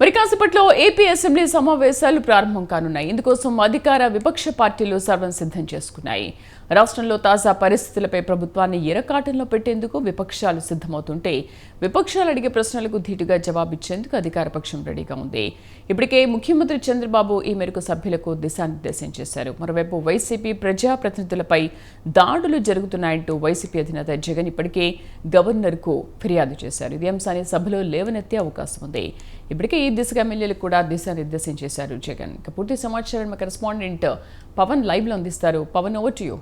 మరి కాసేపట్లో AP assembly సమావేశాలు ప్రారంభం కానున్నాయి. ఇందుకోసం అధికార విపక్ష పార్టీలు సర్వం సిద్ధం చేసుకున్నాయి. రాష్ట్రంలో తాజా పరిస్థితులపై ప్రభుత్వాన్ని ఎరకాటంలో పెట్టేందుకు విపక్షాలు సిద్ధమవుతుంటే విపక్షాలు అడిగే ప్రశ్నలకు ధీటుగా జవాబిచ్చేందుకు అధికారపక్షం రెడీగా ఉంది. ఇప్పటికే ముఖ్యమంత్రి చంద్రబాబు ఈ మేరకు సభ్యులకు దిశానిర్దేశం చేశారు. మరోవైపు వైసీపీ ప్రజాప్రతినిధులపై దాడులు జరుగుతున్నాయంటూ వైసీపీ అధినేత జగన్ ఇప్పటికే గవర్నర్కు ఫిర్యాదు చేశారు. ఇదే అంశాన్ని సభలో లేవనెత్తే అవకాశం ఉంది. ఇప్పటికే ఈ దిశగా ఎమ్మెల్యేలకు కూడా దిశానిర్దేశం చేశారు జగన్. ఇక పూర్తి సమాచారం మా కరెస్పాండెంట్ పవన్ లైవ్లో అందిస్తారు. Pavan over to you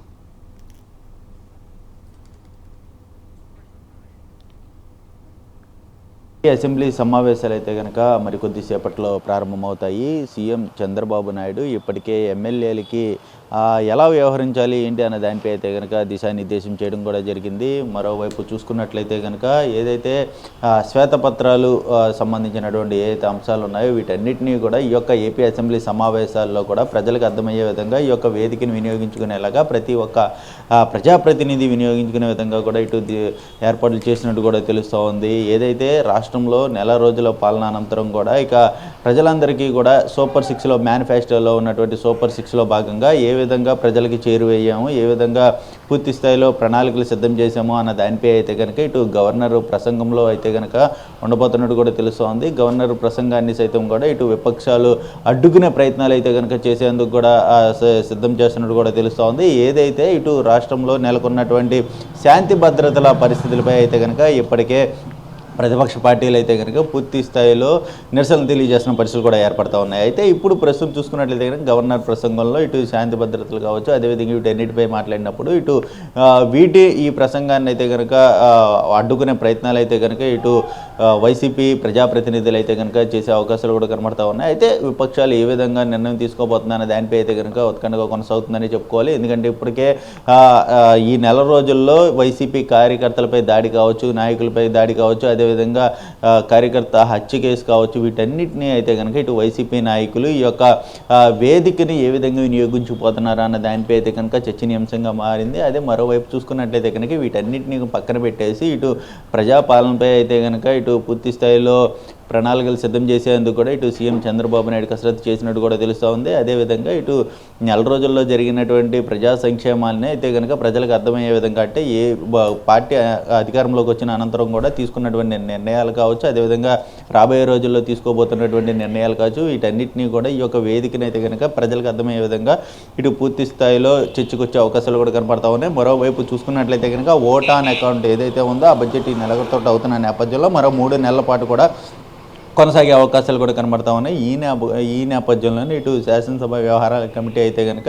assembly సమావేశాలు అయితే కనుక మరి కొద్దిసేపట్లో ప్రారంభమవుతాయి. సీఎం చంద్రబాబు నాయుడు ఇప్పటికే ఎమ్మెల్యేలకి ఎలా వ్యవహరించాలి ఏంటి అన్న దానిపై అయితే కనుక దిశానిర్దేశం చేయడం కూడా జరిగింది. మరోవైపు చూసుకున్నట్లయితే కనుక ఏదైతే శ్వేతపత్రాలు సంబంధించినటువంటి ఏదైతే అంశాలు ఉన్నాయో వీటన్నిటినీ కూడా ఈ యొక్క ఏపీ అసెంబ్లీ సమావేశాల్లో కూడా ప్రజలకు అర్థమయ్యే విధంగా ఈ యొక్క వేదికను వినియోగించుకునేలాగా ప్రతి ఒక్క ప్రజాప్రతినిధి వినియోగించుకునే విధంగా కూడా ఇటు ఏర్పాట్లు చేసినట్టు కూడా తెలుస్తూ ఉంది. ఏదైతే రాష్ట్రంలో నెల రోజుల పాలన అనంతరం కూడా ఇక ప్రజలందరికీ కూడా సూపర్ సిక్స్లో మేనిఫెస్టోలో ఉన్నటువంటి సూపర్ సిక్స్లో భాగంగా ఏ విధంగా ప్రజలకి చేరువయ్యాము ఏ విధంగా పూర్తి స్థాయిలో ప్రణాళికలు సిద్ధం చేశాము అన్న దానిపై అయితే కనుక ఇటు గవర్నర్ ప్రసంగంలో అయితే కనుక ఉండబోతున్నట్టు కూడా తెలుస్తోంది. గవర్నర్ ప్రసంగాన్ని సైతం కూడా ఇటు విపక్షాలు అడ్డుకునే ప్రయత్నాలు అయితే కనుక చేసేందుకు కూడా సిద్ధం చేస్తున్నట్టు కూడా తెలుస్తోంది. ఏదైతే ఇటు రాష్ట్రంలో నెలకొన్నటువంటి శాంతి భద్రతల పరిస్థితులపై అయితే కనుక ఇప్పటికే ప్రతిపక్ష పార్టీలు అయితే కనుక పూర్తి స్థాయిలో నిరసనలు తెలియజేసిన పరిస్థితులు కూడా ఏర్పడతా ఉన్నాయి. అయితే ఇప్పుడు ప్రస్తుతం చూసుకున్నట్లయితే కనుక గవర్నర్ ప్రసంగంలో ఇటు శాంతి భద్రతలు కావచ్చు అదేవిధంగా ఇటు అన్నిటిపై మాట్లాడినప్పుడు ఇటు వీటి ఈ ప్రసంగాన్ని అయితే కనుక అడ్డుకునే ప్రయత్నాలు అయితే కనుక ఇటు వైసీపీ ప్రజాప్రతినిధులు అయితే కనుక చేసే అవకాశాలు కూడా కనబడతా ఉన్నాయి. అయితే విపక్షాలు ఏ విధంగా నిర్ణయం తీసుకోబోతుందన్న దానిపై అయితే కనుక ఉత్కంఠగా కొనసాగుతుందని చెప్పుకోవాలి. ఎందుకంటే ఇప్పటికే ఈ నెల రోజుల్లో వైసీపీ కార్యకర్తలపై దాడి కావచ్చు నాయకులపై దాడి కావచ్చు అదే అదేవిధంగా కార్యకర్త హత్య కేసు కావచ్చు వీటన్నిటిని అయితే కనుక ఇటు వైసీపీ నాయకులు ఈ యొక్క వేదికని ఏ విధంగా వినియోగించిపోతున్నారు అన్న దానిపై అయితే కనుక చర్చనీయాంశంగా మారింది. అదే మరోవైపు చూసుకున్నట్లయితే కనుక వీటన్నిటిని పక్కన పెట్టేసి ఇటు ప్రజాపాలనపై అయితే కనుక ఇటు పూర్తి స్థాయిలో ప్రణాళికలు సిద్ధం చేసేందుకు కూడా ఇటు సీఎం చంద్రబాబు నాయుడు కసరత్తు చేసినట్టు కూడా తెలుస్తూ ఉంది. అదేవిధంగా ఇటు నెల రోజుల్లో జరిగినటువంటి ప్రజా సంక్షేమాలని అయితే కనుక ప్రజలకు అర్థమయ్యే విధంగా అంటే ఏ పార్టీ అధికారంలోకి వచ్చిన అనంతరం కూడా తీసుకున్నటువంటి నిర్ణయాలు కావచ్చు. అదేవిధంగా రాబోయే రోజుల్లో తీసుకోబోతున్నటువంటి నిర్ణయాలు కావచ్చు. వీటన్నిటినీ కూడా ఈ యొక్క వేదికని అయితే కనుక ప్రజలకు అర్థమయ్యే విధంగా ఇటు పూర్తి స్థాయిలో చర్చకొచ్చే అవకాశాలు కూడా కనపడతా ఉన్నాయి. మరోవైపు చూసుకున్నట్లయితే కనుక ఓటాన్ అకౌంట్ ఏదైతే ఉందో ఆ బడ్జెట్ ఈ నెలతో అవుతున్న నేపథ్యంలో మరో మూడు నెలల పాటు కూడా కొనసాగే అవకాశాలు కూడా కనబడతా ఉన్నాయి. ఈ నేప ఈ నేపథ్యంలోనే ఇటు శాసనసభ వ్యవహారాల కమిటీ అయితే కనుక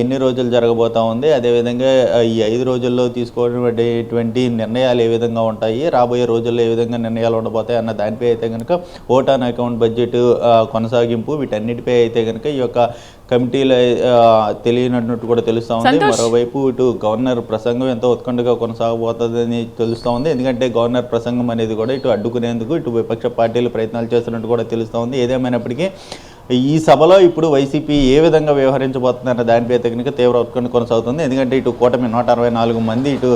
ఎన్ని రోజులు జరగబోతా ఉంది అదేవిధంగా ఈ ఐదు రోజుల్లో తీసుకోవటువంటి నిర్ణయాలు ఏ విధంగా ఉంటాయి రాబోయే రోజుల్లో ఏ విధంగా నిర్ణయాలు ఉండబోతాయి అన్న దానిపై అయితే కనుక ఓటాన్ అకౌంట్ బడ్జెట్ కొనసాగింపు వీటన్నిటిపై అయితే కనుక ఈ యొక్క కమిటీలో తెలియనట్టు కూడా తెలుస్తూ ఉంది. మరోవైపు ఇటు గవర్నర్ ప్రసంగం ఎంతో ఉత్కంఠగా కొనసాగబోతుందని తెలుస్తూ ఉంది. ఎందుకంటే గవర్నర్ ప్రసంగం అనేది కూడా ఇటు అడ్డుకునేందుకు ఇటు విపక్ష పార్టీలు ప్రయత్నాలు చేస్తున్నట్టు కూడా తెలుస్తూ ఉంది. ఏదేమైనప్పటికీ ఈ సభలో ఇప్పుడు వైసీపీ ఏ విధంగా వ్యవహరించబోతుందన్న దానిపై తగినక తీవ్ర ఉత్కంఠ కొనసాగుతుంది. ఎందుకంటే ఇటు కూటమి నూట అరవై నాలుగు మంది ఇటు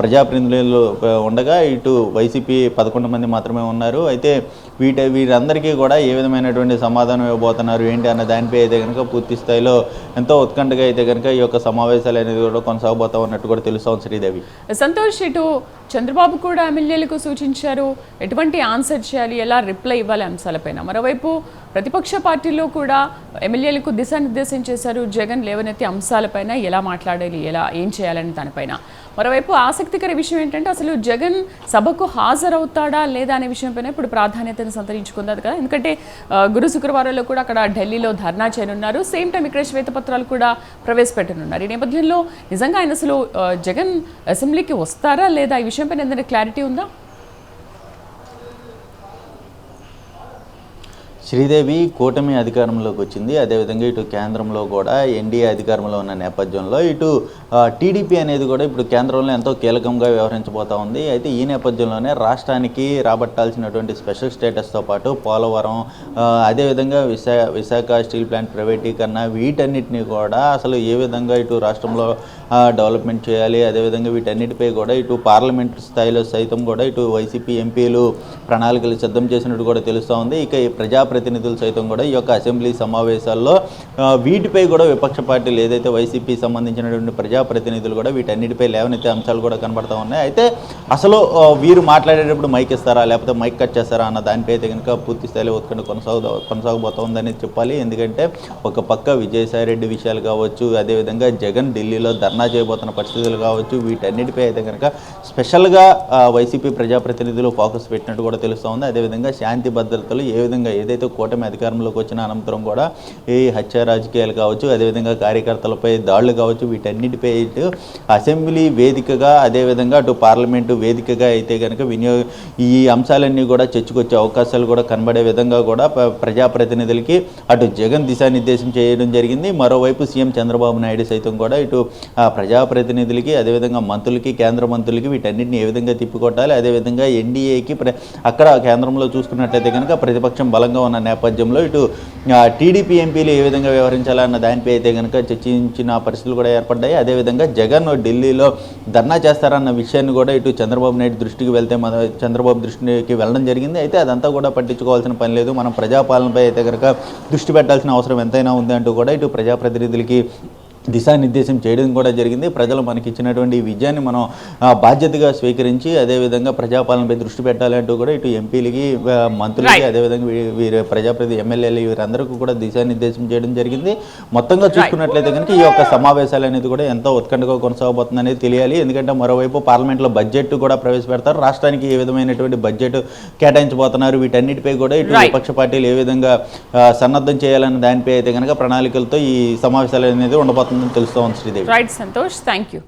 ప్రజాప్రతినిధులు ఉండగా ఇటు వైసీపీ పదకొండు మంది మాత్రమే ఉన్నారు. అయితే వీటి వీరందరికీ కూడా ఏ విధమైనటువంటి సమాధానం ఇవ్వబోతున్నారు ఏంటి అన్న దానిపై అయితే కనుక పూర్తి స్థాయిలో ఎంతో ఉత్కంఠగా అయితే కనుక ఈ యొక్క సమావేశాలు అనేది కూడా కొనసాగబోతా ఉన్నట్టు కూడా తెలుస్తోంది శ్రీదేవి. సంతోష్ ఇటు చంద్రబాబు కూడా ఎమ్మెల్యేలకు సూచించారు. ఎటువంటి ఆన్సర్ చేయాలి? ఎలా రిప్లై ఇవ్వాలి అంశాలపైన? మరోవైపు ప్రతిపక్ష పార్టీలో కూడా ఎమ్మెల్యేలకు దిశానిర్దేశం చేశారు జగన్ లేవనెత్తి అంశాలపైన. ఎలా మాట్లాడాలి? ఎలా ఏం చేయాలని దానిపైన? మరోవైపు ఆసక్తికర విషయం ఏంటంటే అసలు జగన్ సభకు హాజరవుతాడా లేదా అనే విషయంపైన ఇప్పుడు ప్రాధాన్యతను సంతరించుకుంది కదా. ఎందుకంటే గురు శుక్రవారంలో కూడా అక్కడ ఢిల్లీలో ధర్నా చేయనున్నారు. సేమ్ టైం ఇక్కడ శ్వేతపత్రాలు కూడా ప్రవేశపెట్టనున్నారు. ఈ నేపథ్యంలో నిజంగా ఆయన అసలు జగన్ అసెంబ్లీకి వస్తారా లేదా ఈ విషయం విషయంపైన ఏదైనా క్లారిటీ ఉందా? శ్రీదేవి కూటమి అధికారంలోకి వచ్చింది. అదేవిధంగా ఇటు కేంద్రంలో కూడా ఎన్డీఏ అధికారంలో ఉన్న నేపథ్యంలో ఇటు టీడీపీ అనేది కూడా ఇప్పుడు కేంద్రంలో ఎంతో కీలకంగా వ్యవహరించబోతా ఉంది. అయితే ఈ నేపథ్యంలోనే రాష్ట్రానికి రాబట్టాల్సినటువంటి స్పెషల్ స్టేటస్తో పాటు పోలవరం అదేవిధంగా విశా విశాఖ స్టీల్ ప్లాంట్ ప్రైవేటీకరణ వీటన్నిటిని కూడా అసలు ఏ విధంగా ఇటు రాష్ట్రంలో డెవలప్మెంట్ చేయాలి. అదేవిధంగా వీటన్నిటిపై కూడా ఇటు పార్లమెంట్ స్థాయిలో సైతం కూడా ఇటు వైసీపీ ఎంపీలు ప్రణాళికలు సిద్ధం చేసినట్టు కూడా తెలుస్తూ ఉంది. ఇక ఈ ప్రజాప్రతినిధులు సైతం కూడా ఈ యొక్క అసెంబ్లీ సమావేశాల్లో వీటిపై కూడా విపక్ష పార్టీలు ఏదైతే వైసీపీ సంబంధించినటువంటి ప్రజాప్రతినిధులు కూడా వీటన్నిటిపై లేవనెత్తే అంశాలు కూడా కనబడతా ఉన్నాయి. అయితే అసలు వీరు మాట్లాడేటప్పుడు మైక్ ఇస్తారా? లేకపోతే మైక్ కట్ చేస్తారా అన్న దానిపై అయితే కనుక పూర్తి స్థాయిలో ఉత్కంఠ కొనసాగు కొనసాగబోతోందని చెప్పాలి. ఎందుకంటే ఒక పక్క విజయసాయి రెడ్డి విషయాలు కావచ్చు అదేవిధంగా జగన్ ఢిల్లీలో ధర్నా చేయబోతున్న పరిస్థితులు కావచ్చు వీటన్నిటిపై అయితే కనుక స్పెషల్గా వైసీపీ ప్రజాప్రతినిధులు ఫోకస్ పెట్టినట్టు కూడా తెలుస్తూ ఉంది. అదేవిధంగా శాంతి భద్రతలు ఏ విధంగా ఏదైతే కూటమి అధికారంలోకి వచ్చిన అనంతరం కూడా ఈ హత్య రాజకీయాలు కావచ్చు అదేవిధంగా కార్యకర్తలపై దాడులు కావచ్చు వీటన్నిటిపై ఇటు అసెంబ్లీ వేదికగా అదేవిధంగా అటు పార్లమెంటు వేదికగా అయితే కనుక వినియోగ ఈ అంశాలన్నీ కూడా చర్చకొచ్చే అవకాశాలు కూడా కనబడే విధంగా కూడా ప్రజాప్రతినిధులకి అటు జగన్ దిశానిర్దేశం చేయడం జరిగింది. మరోవైపు సీఎం చంద్రబాబు నాయుడు సైతం కూడా ఇటు ఆ, ప్రజాప్రతినిధులకి అదేవిధంగా మంత్రులకి కేంద్ర మంత్రులకి వీటన్నిటిని ఏ విధంగా తిప్పికొట్టాలి? అదేవిధంగా ఎన్డీఏకి ప్ర అక్కడ కేంద్రంలో చూసుకున్నట్లయితే కనుక ప్రతిపక్షం బలంగా ఉన్న నేపథ్యంలో ఇటు టీడీపీ ఎంపీలు ఏ విధంగా వ్యవహరించాలన్న దానిపై అయితే కనుక చర్చించిన పరిస్థితులు కూడా ఏర్పడ్డాయి. అదేవిధంగా జగన్ ఢిల్లీలో ధర్నా చేస్తారన్న విషయాన్ని కూడా ఇటు చంద్రబాబు నాయుడు దృష్టికి వెళ్తే మన చంద్రబాబు దృష్టికి వెళ్ళడం జరిగింది. అయితే అదంతా కూడా పట్టించుకోవాల్సిన పని లేదు. మనం ప్రజాపాలనపై అయితే కనుక దృష్టి పెట్టాల్సిన అవసరం ఎంతైనా ఉంది అంటూ కూడా ఇటు ప్రజాప్రతినిధులకి దిశానిర్దేశం చేయడం కూడా జరిగింది. ప్రజలు మనకి ఇచ్చినటువంటి ఈ విజయాన్ని మనం బాధ్యతగా స్వీకరించి అదేవిధంగా ప్రజాపాలనపై దృష్టి పెట్టాలి అంటూ కూడా ఇటు ఎంపీలకి మంత్రులకి. అదేవిధంగా వీరి ప్రజాప్రతి ఎమ్మెల్యేలు వీరందరికీ కూడా దిశానిర్దేశం చేయడం జరిగింది. మొత్తంగా చూసుకున్నట్లయితే కనుక ఈ యొక్క సమావేశాలు అనేది కూడా ఎంతో ఉత్కంఠగా కొనసాగబోతుంది అనేది తెలియాలి. ఎందుకంటే మరోవైపు పార్లమెంట్లో బడ్జెట్ కూడా ప్రవేశపెడతారు. రాష్ట్రానికి ఏ విధమైనటువంటి బడ్జెట్ కేటాయించబోతున్నారు. వీటన్నిటిపై కూడా ఇటు. విపక్ష పార్టీలు ఏ విధంగా సన్నద్ధం చేయాలన్న దానిపై అయితే కనుక ప్రణాళికలతో ఈ సమావేశాలు అనేది ఉండబోతుందని తెలుస్తోంది Sridevi. Right Santosh thank you